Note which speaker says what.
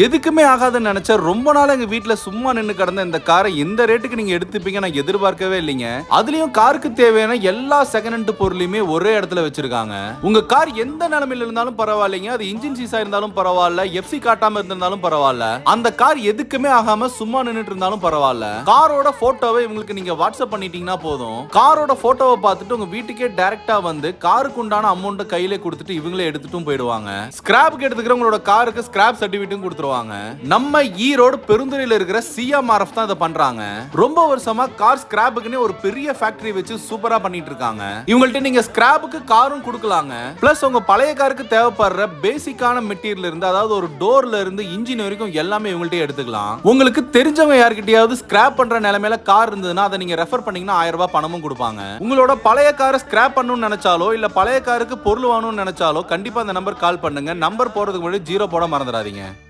Speaker 1: எதுக்குமே ஆகாதுன்னு நினைச்சா ரொம்ப நாள் எங்க வீட்ல சும்மா நின்னு கிடந்த இந்த காரை இந்த ரேட்டுக்கு நீங்க எடுத்துப்பீங்க நான் எதிர்பார்க்கவே இல்லைங்க. அதுலயும் காருக்கு தேவையான எல்லா செகண்ட் ஹேண்ட் பொருளையுமே ஒரே இடத்துல வச்சிருக்காங்க. உங்க கார் எந்த நிலைமையில இருந்தாலும் பரவாயில்லைங்க. அது இன்ஜின் சீஸா இருந்தாலும் பரவாயில்ல. எஃப்சி காட்டாம இருந்திருந்தாலும் பரவாயில்ல. அந்த கார் எதுக்குமே ஆகாம சும்மா நின்னுட்டு இருந்தாலும் பரவாயில்ல. காரோட போட்டோவை இவங்களுக்கு நீங்க வாட்ஸ்அப் பண்ணிட்டீங்கன்னா போதும். காரோட போட்டோவை பார்த்துட்டு உங்க வீட்டுக்கே டைரக்டா வந்து காருக்கு உண்டான அமௌண்ட்டை கையிலே கொடுத்துட்டு இவங்களே எடுத்துட்டும் போயிடுவாங்க. ஸ்கிராப்க்கு எடுத்துக்கிறவங்களோட காருக்கு ஸ்கிராப் சர்டிபிகேட்டும் கொடுத்துருவாங்க. நம்ம ஈரோடு பெருந்துறையில் இருக்கிற சிஎம்ஆர்எஃப் தான் இதை பண்றாங்க. ரொம்ப வருஷமா கார் ஸ்கிராப்புக்குன்னு ஒரு பெரிய ஃபேக்டரி வச்சு சூப்பரா பண்ணிட்டு இருக்காங்க இவங்கள்ட்ட நீங்க ஸ்கிராப்புக்கு காரும் கொடுக்கலாங்க. பிளஸ் உங்க பழைய காருக்கு தேவைப்படுற பேசிக்கான மெட்டீரியல் இருந்து அதாவது ஒரு டோர்ல இருந்து இன்ஜின் வரைக்கும் எல்லாமே இவங்கள்ட்ட எடுத்துக்கலாம். உங்களுக்கு தெரிஞ்சவங்க யாருக்கிட்டையாவது ஸ்கிராப் பண்ற நிலைமையில கார் இருந்ததுன்னா அதை நீங்க ரெஃபர் பண்ணீங்கன்னா ஆயிரம் ரூபாய் பணமும் கொடுப்பாங்க. உங்களோட பழைய காரை ஸ்கிராப் பண்ணணும்னு நினைச்சாலோ இல்ல பழைய காருக்கு பொருள் வாங்கணும்னு நினைச்சாலோ கண்டிப்பா அந்த நம்பர் கால் பண்ணுங்க. நம்பர் போறதுக்கு முன்னாடி ஜீரோ போட மறந்துடாதீங்க.